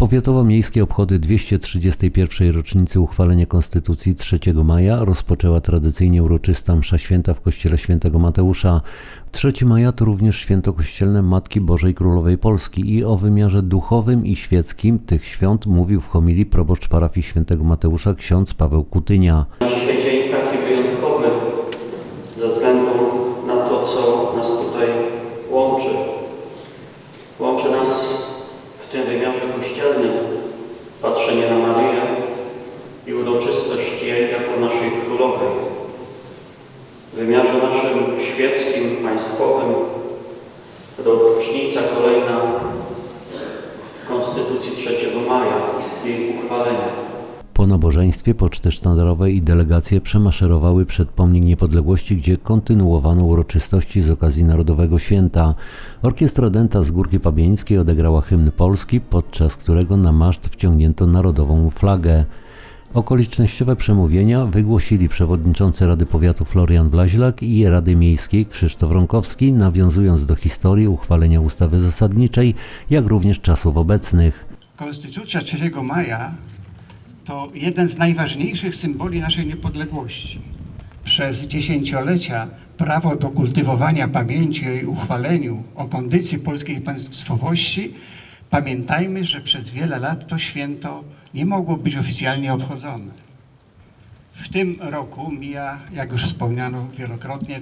Powiatowo-miejskie obchody 231. rocznicy uchwalenia Konstytucji 3 maja rozpoczęła tradycyjnie uroczysta msza święta w kościele świętego Mateusza. 3 maja to również święto kościelne Matki Bożej Królowej Polski i o wymiarze duchowym i świeckim tych świąt mówił w homilii proboszcz parafii świętego Mateusza ksiądz Paweł Kutynia. Dzisiaj dzień taki wyjątkowy ze względu na to, co nas tutaj łączy. Łączy nas w tym wymiarze kościelnym patrzenie na Maryję i uroczystość jej jako naszej królowej. W wymiarze naszym świeckim, państwowym rocznica kolejna Konstytucji 3 maja, jej uchwalenia. Po nabożeństwie i delegacje przemaszerowały przed pomnik niepodległości, gdzie kontynuowano uroczystości z okazji Narodowego Święta. Orkiestra Dęta z Górki Pabieńskiej odegrała hymn polski, podczas którego na maszt wciągnięto narodową flagę. Okolicznościowe przemówienia wygłosili przewodniczący Rady Powiatu Florian Wlaźlak i Rady Miejskiej Krzysztof Ronkowski, nawiązując do historii uchwalenia ustawy zasadniczej, jak również czasów obecnych. Konstytucja 3 maja to jeden z najważniejszych symboli naszej niepodległości. Przez dziesięciolecia prawo do kultywowania pamięci o jej uchwaleniu, o kondycji polskiej państwowości, pamiętajmy, że przez wiele lat to święto nie mogło być oficjalnie obchodzone. W tym roku mija, jak już wspomniano wielokrotnie,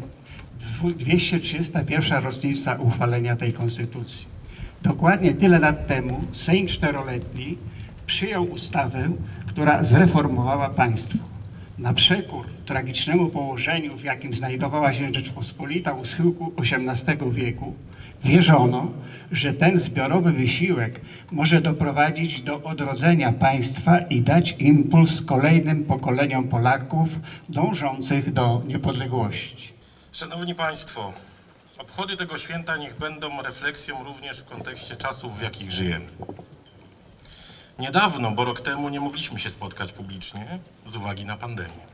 dwu- 231. rocznica uchwalenia tej konstytucji. Dokładnie tyle lat temu Sejm Czteroletni przyjął ustawę, która zreformowała państwo. Na przekór tragicznemu położeniu, w jakim znajdowała się Rzeczpospolita u schyłku XVIII wieku, wierzono, że ten zbiorowy wysiłek może doprowadzić do odrodzenia państwa i dać impuls kolejnym pokoleniom Polaków dążących do niepodległości. Szanowni Państwo, obchody tego święta niech będą refleksją również w kontekście czasów, w jakich żyjemy. Niedawno, bo rok temu, nie mogliśmy się spotkać publicznie z uwagi na pandemię.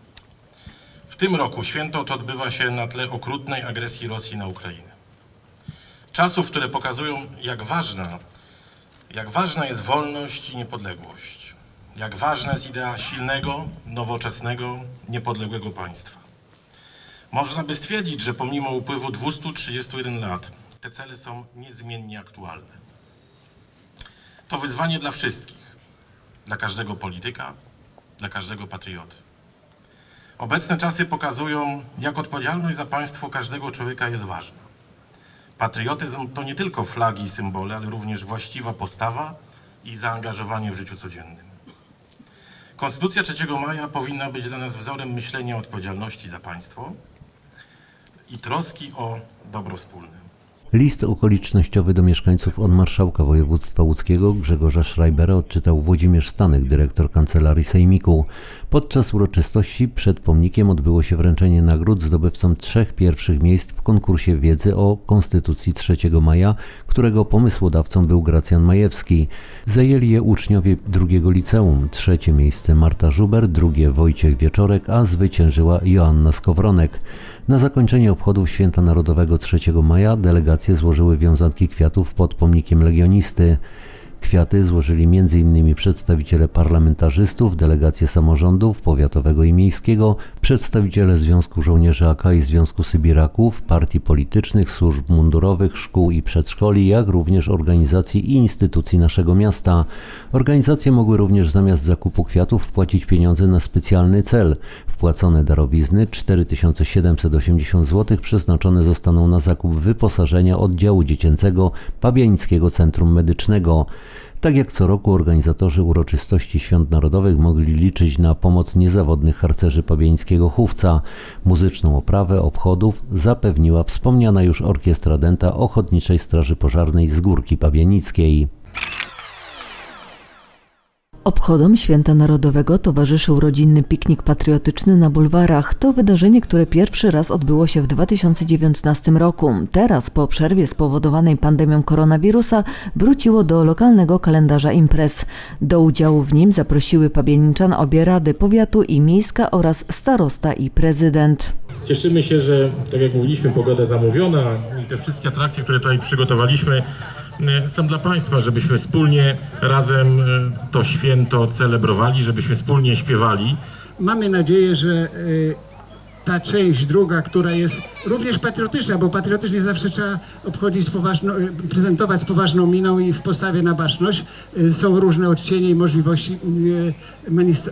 W tym roku święto to odbywa się na tle okrutnej agresji Rosji na Ukrainę. Czasów, które pokazują, jak ważna, jak ważna jest wolność i niepodległość. Jak ważna jest idea silnego, nowoczesnego, niepodległego państwa. Można by stwierdzić, że pomimo upływu 231 lat te cele są niezmiennie aktualne. To wyzwanie dla wszystkich, dla każdego polityka, dla każdego patrioty. Obecne czasy pokazują, jak odpowiedzialność za państwo każdego człowieka jest ważna. Patriotyzm to nie tylko flagi i symbole, ale również właściwa postawa i zaangażowanie w życiu codziennym. Konstytucja 3 maja powinna być dla nas wzorem myślenia o odpowiedzialności za państwo, i troski o dobro wspólne. List okolicznościowy do mieszkańców od marszałka województwa łódzkiego Grzegorza Schreibera odczytał Włodzimierz Stanek, dyrektor kancelarii Sejmiku. Podczas uroczystości przed pomnikiem odbyło się wręczenie nagród zdobywcom trzech pierwszych miejsc w konkursie wiedzy o Konstytucji 3 maja, którego pomysłodawcą był Gracjan Majewski. Zajęli je uczniowie drugiego liceum. Trzecie miejsce Marta Żuber, drugie Wojciech Wieczorek, a zwyciężyła Joanna Skowronek. Na zakończenie obchodów Święta Narodowego 3 maja delegacje złożyły wiązanki kwiatów pod pomnikiem legionisty. Kwiaty złożyli m.in. przedstawiciele parlamentarzystów, delegacje samorządów powiatowego i miejskiego, przedstawiciele Związku Żołnierzy AK i Związku Sybiraków, partii politycznych, służb mundurowych, szkół i przedszkoli, jak również organizacji i instytucji naszego miasta. Organizacje mogły również zamiast zakupu kwiatów wpłacić pieniądze na specjalny cel. Wpłacone darowizny 4780 zł przeznaczone zostaną na zakup wyposażenia oddziału dziecięcego Pabianickiego Centrum Medycznego. Tak jak co roku organizatorzy uroczystości Świąt Narodowych mogli liczyć na pomoc niezawodnych harcerzy pabiańskiego Chówca. Muzyczną oprawę obchodów zapewniła wspomniana już Orkiestra Dęta Ochotniczej Straży Pożarnej z Górki Pabianickiej. Obchodom Święta Narodowego towarzyszył rodzinny piknik patriotyczny na bulwarach. To wydarzenie, które pierwszy raz odbyło się w 2019 roku. Teraz, po przerwie spowodowanej pandemią koronawirusa, wróciło do lokalnego kalendarza imprez. Do udziału w nim zaprosiły Pabianiczan obie rady powiatu i miejska oraz starosta i prezydent. Cieszymy się, że tak jak mówiliśmy, pogoda zamówiona i te wszystkie atrakcje, które tutaj przygotowaliśmy, są dla Państwa, żebyśmy wspólnie razem e, to święto celebrowali, żebyśmy wspólnie śpiewali. Mamy nadzieję, że y, ta część druga, która jest również patriotyczna, bo patriotycznie zawsze trzeba obchodzić z poważną, prezentować z poważną miną i w postawie na baczność. Są różne odcienie i możliwości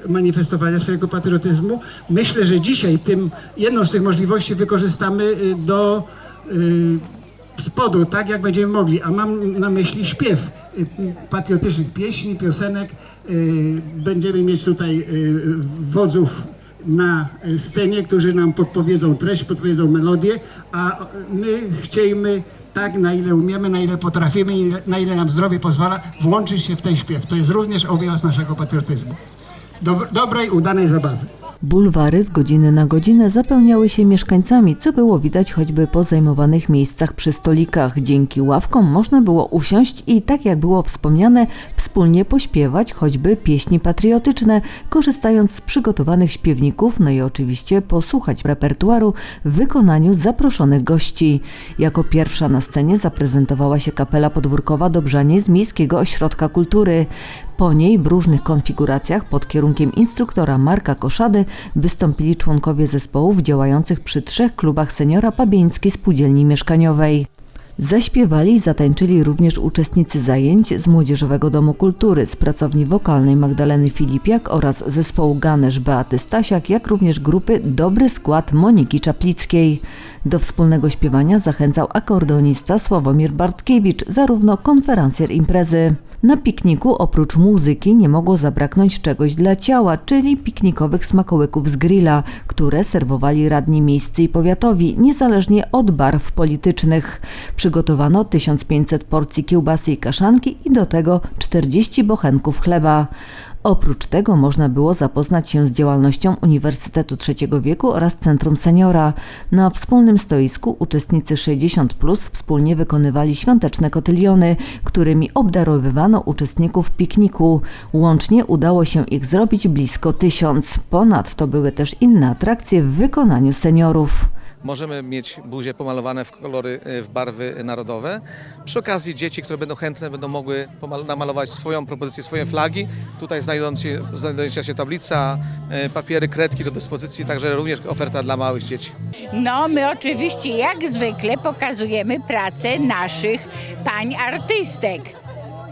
manifestowania swojego patriotyzmu. Myślę, że dzisiaj tym, jedną z tych możliwości wykorzystamy do spodu, tak jak będziemy mogli, a mam na myśli śpiew y, patriotycznych pieśni, piosenek. Y, Będziemy mieć tutaj y, wodzów na scenie, którzy nam podpowiedzą treść, podpowiedzą melodię, a my chcielibyśmy tak, na ile umiemy, na ile potrafimy, na ile nam zdrowie pozwala, włączyć się w ten śpiew. To jest również objaw naszego patriotyzmu. Dob- dobrej, udanej zabawy. Bulwary z godziny na godzinę zapełniały się mieszkańcami, co było widać choćby po zajmowanych miejscach przy stolikach. Dzięki ławkom można było usiąść i, tak jak było wspomniane, wspólnie pośpiewać choćby pieśni patriotyczne, korzystając z przygotowanych śpiewników, no i oczywiście posłuchać repertuaru w wykonaniu zaproszonych gości. Jako pierwsza na scenie zaprezentowała się kapela podwórkowa Dobrzanie z Miejskiego Ośrodka Kultury. Po niej w różnych konfiguracjach pod kierunkiem instruktora Marka Koszady wystąpili członkowie zespołów działających przy trzech klubach seniora Pabieńskiej Spółdzielni Mieszkaniowej. Zaśpiewali i zatańczyli również uczestnicy zajęć z Młodzieżowego Domu Kultury, z pracowni wokalnej Magdaleny Filipiak oraz zespołu Ganesz Beaty Stasiak, jak również grupy Dobry Skład Moniki Czaplickiej. Do wspólnego śpiewania zachęcał akordeonista Sławomir Bartkiewicz, zarówno konferencjer imprezy. Na pikniku oprócz muzyki nie mogło zabraknąć czegoś dla ciała, czyli piknikowych smakołyków z grilla, które serwowali radni miejscy i powiatowi, niezależnie od barw politycznych. Przygotowano 1500 porcji kiełbasy i kaszanki i do tego 40 bochenków chleba. Oprócz tego można było zapoznać się z działalnością Uniwersytetu Trzeciego Wieku oraz Centrum Seniora. Na wspólnym stoisku uczestnicy 60 plus wspólnie wykonywali świąteczne kotyliony, którymi obdarowywano uczestników pikniku. Łącznie udało się ich zrobić blisko tysiąc. Ponadto były też inne atrakcje w wykonaniu seniorów. Możemy mieć buzie pomalowane w kolory, y, w barwy narodowe. Przy okazji dzieci, które będą chętne, będą mogły namalować swoją propozycję, swoje flagi. Tutaj znajdująca się tablica, y, papiery, kredki do dyspozycji, także również oferta dla małych dzieci. No, my oczywiście jak zwykle pokazujemy pracę naszych pań artystek.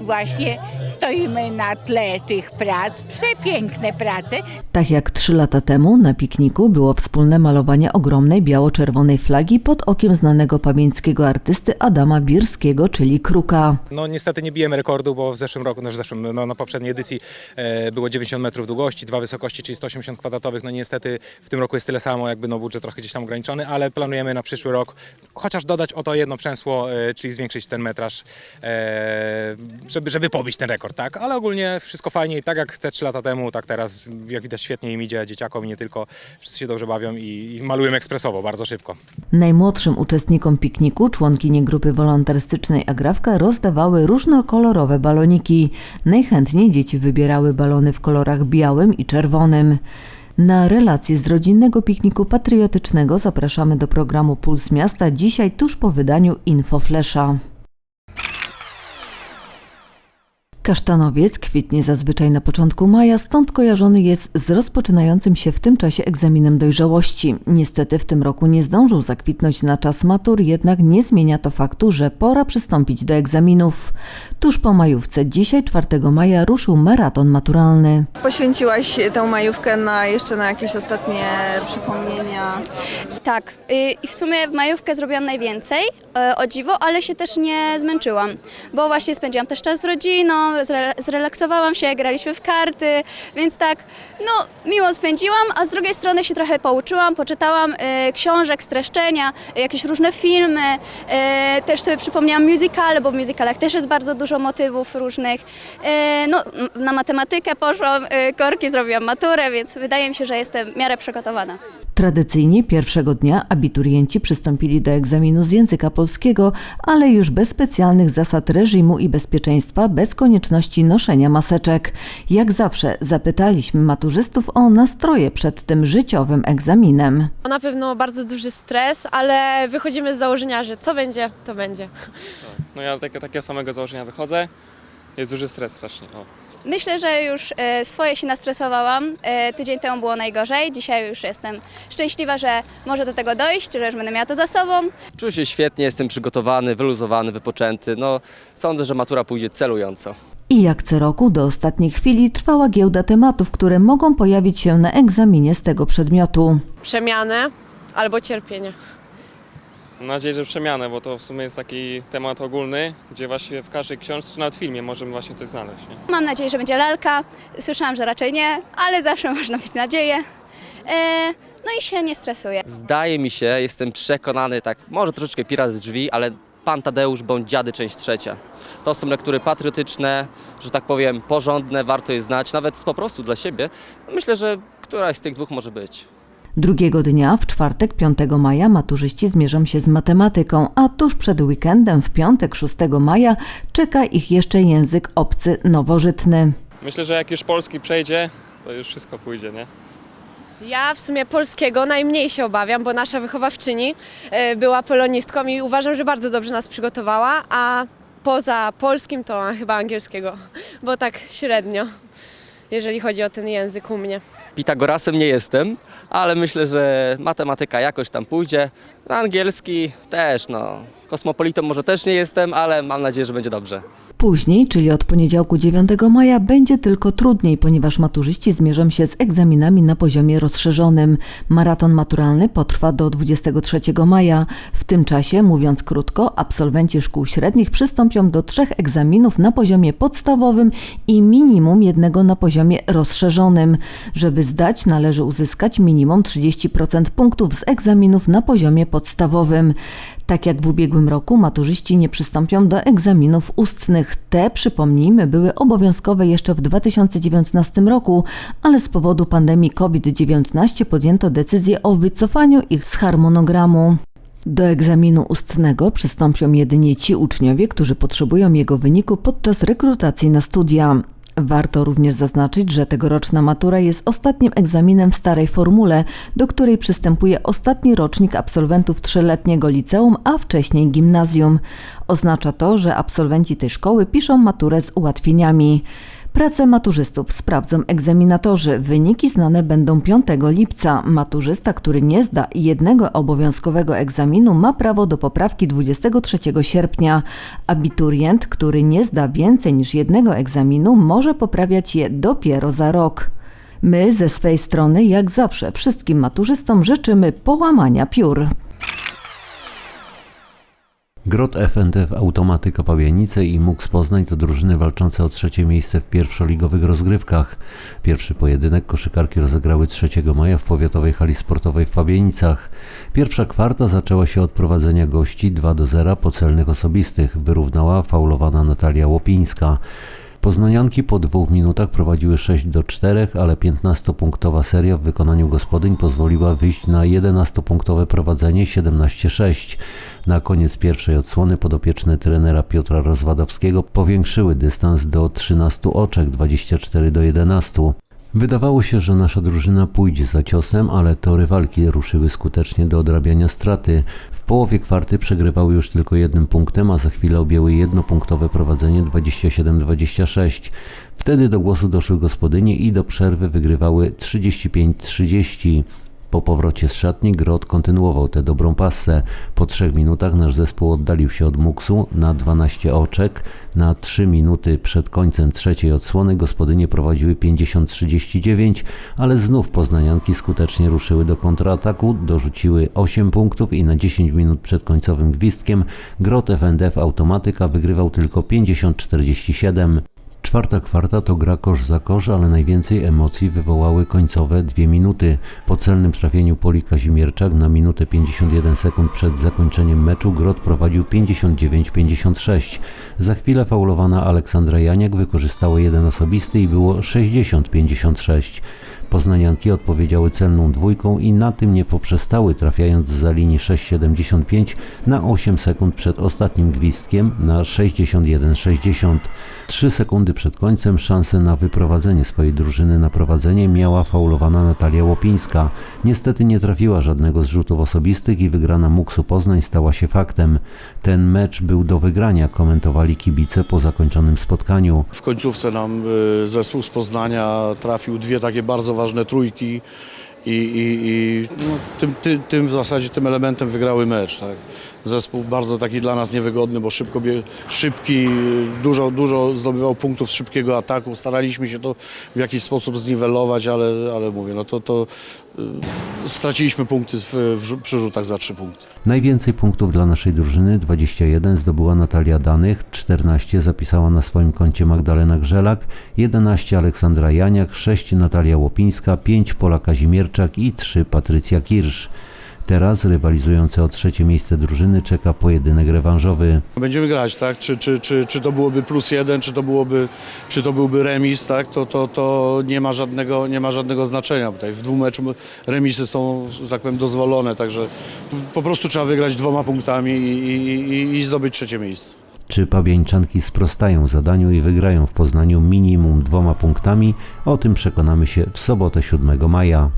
Właśnie stoimy na tle tych prac, przepiękne prace. Tak jak trzy lata temu na pikniku było wspólne malowanie ogromnej biało-czerwonej flagi pod okiem znanego pamięckiego artysty Adama Wirskiego, czyli Kruka. No niestety nie bijemy rekordu, bo w zeszłym roku, no w zeszłym, no na poprzedniej edycji e, było 90 metrów długości, dwa wysokości, czyli 180 kwadratowych. No niestety w tym roku jest tyle samo, jakby no budżet trochę gdzieś tam ograniczony, ale planujemy na przyszły rok chociaż dodać o to jedno przęsło, e, czyli zwiększyć ten metraż, e, żeby, żeby pobić ten rekord, tak? Ale ogólnie wszystko fajnie i tak jak te 3 lata temu, tak teraz, jak widać świetnie im idzie dzieciakom nie tylko, wszyscy się dobrze bawią i, i malują ekspresowo, bardzo szybko. Najmłodszym uczestnikom pikniku członkinie grupy wolontarystycznej Agrawka rozdawały różnokolorowe baloniki. Najchętniej dzieci wybierały balony w kolorach białym i czerwonym. Na relacje z rodzinnego pikniku patriotycznego zapraszamy do programu Puls Miasta dzisiaj tuż po wydaniu Infoflesza. Kasztanowiec kwitnie zazwyczaj na początku maja, stąd kojarzony jest z rozpoczynającym się w tym czasie egzaminem dojrzałości. Niestety w tym roku nie zdążył zakwitnąć na czas matur, jednak nie zmienia to faktu, że pora przystąpić do egzaminów. Tuż po majówce, dzisiaj 4 maja ruszył maraton maturalny. Poświęciłaś tę majówkę na jeszcze na jakieś ostatnie przypomnienia? Tak, y, i w sumie w majówkę zrobiłam najwięcej, e, o dziwo, ale się też nie zmęczyłam, bo właśnie spędziłam też czas z rodziną, zrelaksowałam się, graliśmy w karty, więc tak, no miło spędziłam, a z drugiej strony się trochę pouczyłam, poczytałam e, książek, streszczenia, jakieś różne filmy, e, też sobie przypomniałam musicale, bo w musicalach też jest bardzo dużo motywów różnych, e, no na matematykę poszłam, e, korki zrobiłam maturę, więc wydaje mi się, że jestem w miarę przygotowana. Tradycyjnie pierwszego dnia abiturienci przystąpili do egzaminu z języka polskiego, ale już bez specjalnych zasad reżimu i bezpieczeństwa, bez konieczności noszenia maseczek. Jak zawsze zapytaliśmy maturzystów o nastroje przed tym życiowym egzaminem. Na pewno bardzo duży stres, ale wychodzimy z założenia, że co będzie, to będzie. No ja takie, takiego samego założenia wychodzę. Jest duży stres strasznie. O. Myślę, że już e, swoje się nastresowałam. E, Tydzień temu było najgorzej, dzisiaj już jestem szczęśliwa, że może do tego dojść, że już będę miała to za sobą. Czuję się świetnie, jestem przygotowany, wyluzowany, wypoczęty. No, sądzę, że matura pójdzie celująco. I jak co roku do ostatniej chwili trwała giełda tematów, które mogą pojawić się na egzaminie z tego przedmiotu. Przemianę albo cierpienie. Mam nadzieję, że przemianę, bo to w sumie jest taki temat ogólny, gdzie właśnie w każdej książce czy nawet filmie możemy właśnie coś znaleźć. Nie? Mam nadzieję, że będzie lalka. Słyszałam, że raczej nie, ale zawsze można mieć nadzieję. E, No i się nie stresuję. Zdaje mi się, jestem przekonany, tak, może troszeczkę pirat z drzwi, ale Pan Tadeusz bądź Dziady, część trzecia. To są lektury patriotyczne, że tak powiem, porządne, warto je znać, nawet po prostu dla siebie. Myślę, że któraś z tych dwóch może być. Drugiego dnia, w czwartek 5 maja, maturzyści zmierzą się z matematyką, a tuż przed weekendem, w piątek 6 maja, czeka ich jeszcze język obcy nowożytny. Myślę, że jak już polski przejdzie, to już wszystko pójdzie, nie? Ja w sumie polskiego najmniej się obawiam, bo nasza wychowawczyni e, była polonistką i uważam, że bardzo dobrze nas przygotowała, a poza polskim to chyba angielskiego, bo tak średnio, jeżeli chodzi o ten język u mnie. Pitagorasem nie jestem, ale myślę, że matematyka jakoś tam pójdzie. Angielski też, no. Kosmopolitą może też nie jestem, ale mam nadzieję, że będzie dobrze. Później, czyli od poniedziałku 9 maja, będzie tylko trudniej, ponieważ maturzyści zmierzą się z egzaminami na poziomie rozszerzonym. Maraton maturalny potrwa do 23 maja. W tym czasie, mówiąc krótko, absolwenci szkół średnich przystąpią do trzech egzaminów na poziomie podstawowym i minimum jednego na poziomie rozszerzonym. Żeby zdać, należy uzyskać minimum 30% punktów z egzaminów na poziomie podstawowym. Tak jak w ubiegłym roku, maturzyści nie przystąpią do egzaminów ustnych. Te, przypomnijmy, były obowiązkowe jeszcze w 2019 roku, ale z powodu pandemii COVID-19 podjęto decyzję o wycofaniu ich z harmonogramu. Do egzaminu ustnego przystąpią jedynie ci uczniowie, którzy potrzebują jego wyniku podczas rekrutacji na studia. Warto również zaznaczyć, że tegoroczna matura jest ostatnim egzaminem w starej formule, do której przystępuje ostatni rocznik absolwentów trzyletniego liceum, a wcześniej gimnazjum. Oznacza to, że absolwenci tej szkoły piszą maturę z ułatwieniami. Pracę maturzystów sprawdzą egzaminatorzy. Wyniki znane będą 5 lipca. Maturzysta, który nie zda jednego obowiązkowego egzaminu, ma prawo do poprawki 23 sierpnia. Abiturient, który nie zda więcej niż jednego egzaminu, może poprawiać je dopiero za rok. My ze swej strony, jak zawsze, wszystkim maturzystom życzymy połamania piór. Grot FNTF Automatyka Pabianice i MUX Poznań to drużyny walczące o trzecie miejsce w pierwszoligowych rozgrywkach. Pierwszy pojedynek koszykarki rozegrały 3 maja w powiatowej hali sportowej w Pabianicach. Pierwsza kwarta zaczęła się od prowadzenia gości 2 do 0 po celnych osobistych. Wyrównała faulowana Natalia Łopińska. Poznanianki po dwóch minutach prowadziły 6 do 4, ale 15-punktowa seria w wykonaniu gospodyń pozwoliła wyjść na 11-punktowe prowadzenie 17-6. Na koniec pierwszej odsłony podopieczne trenera Piotra Rozwadowskiego powiększyły dystans do 13 oczek 24 do 11. Wydawało się, że nasza drużyna pójdzie za ciosem, ale tory walki ruszyły skutecznie do odrabiania straty. W połowie kwarty przegrywały już tylko jednym punktem, a za chwilę objęły jednopunktowe prowadzenie 27-26. Wtedy do głosu doszły gospodynie i do przerwy wygrywały 35-30. Po powrocie z szatni Grot kontynuował tę dobrą passę. Po trzech minutach nasz zespół oddalił się od Muksu na 12 oczek. Na 3 minuty przed końcem trzeciej odsłony gospodynie prowadziły 50-39, ale znów poznanianki skutecznie ruszyły do kontrataku, dorzuciły 8 punktów i na 10 minut przed końcowym gwizdkiem Grot FNDF Automatyka wygrywał tylko 50-47. Czwarta kwarta to gra kosz za kosz, ale najwięcej emocji wywołały końcowe dwie minuty. Po celnym trafieniu Poli Kazimierczak na minutę 51 sekund przed zakończeniem meczu Grot prowadził 59-56. Za chwilę faulowana Aleksandra Janiak wykorzystała jeden osobisty i było 60-56. Poznanianki odpowiedziały celną dwójką i na tym nie poprzestały, trafiając za linii 6,75 na 8 sekund przed ostatnim gwizdkiem na 61,60. 3 sekundy przed końcem szansę na wyprowadzenie swojej drużyny na prowadzenie miała faulowana Natalia Łopińska. Niestety nie trafiła żadnego z rzutów osobistych i wygrana Muksu Poznań stała się faktem. Ten mecz był do wygrania, komentowali kibice po zakończonym spotkaniu. W końcówce nam y, zespół z Poznania trafił dwie takie bardzo ważne trójki i, i, i no, tym, tym, tym w zasadzie tym elementem wygrały mecz. Tak. Zespół bardzo taki dla nas niewygodny, bo szybko szybki, dużo, dużo zdobywał punktów szybkiego ataku. Staraliśmy się to w jakiś sposób zniwelować, ale, ale mówię, no to, to y, straciliśmy punkty w, w przy rzutach za trzy punkty. Najwięcej punktów dla naszej drużyny, 21, zdobyła Natalia Danych, 14 zapisała na swoim koncie Magdalena Grzelak, 11 Aleksandra Janiak, 6 Natalia Łopińska, 5 Pola Kazimierczak i 3 Patrycja Kirsz. Teraz rywalizujące o trzecie miejsce drużyny czeka pojedynek rewanżowy. Będziemy grać, tak? Czy, czy, czy, czy to byłoby plus jeden, czy to, byłoby, czy to byłby remis, tak? To, to, to nie, ma żadnego, nie ma żadnego znaczenia. Tutaj w dwóch meczu remisy są, że tak powiem, dozwolone, także po prostu trzeba wygrać dwoma punktami i, i, i, i zdobyć trzecie miejsce. Czy Pabieńczanki sprostają zadaniu i wygrają w Poznaniu minimum dwoma punktami? O tym przekonamy się w sobotę 7 maja.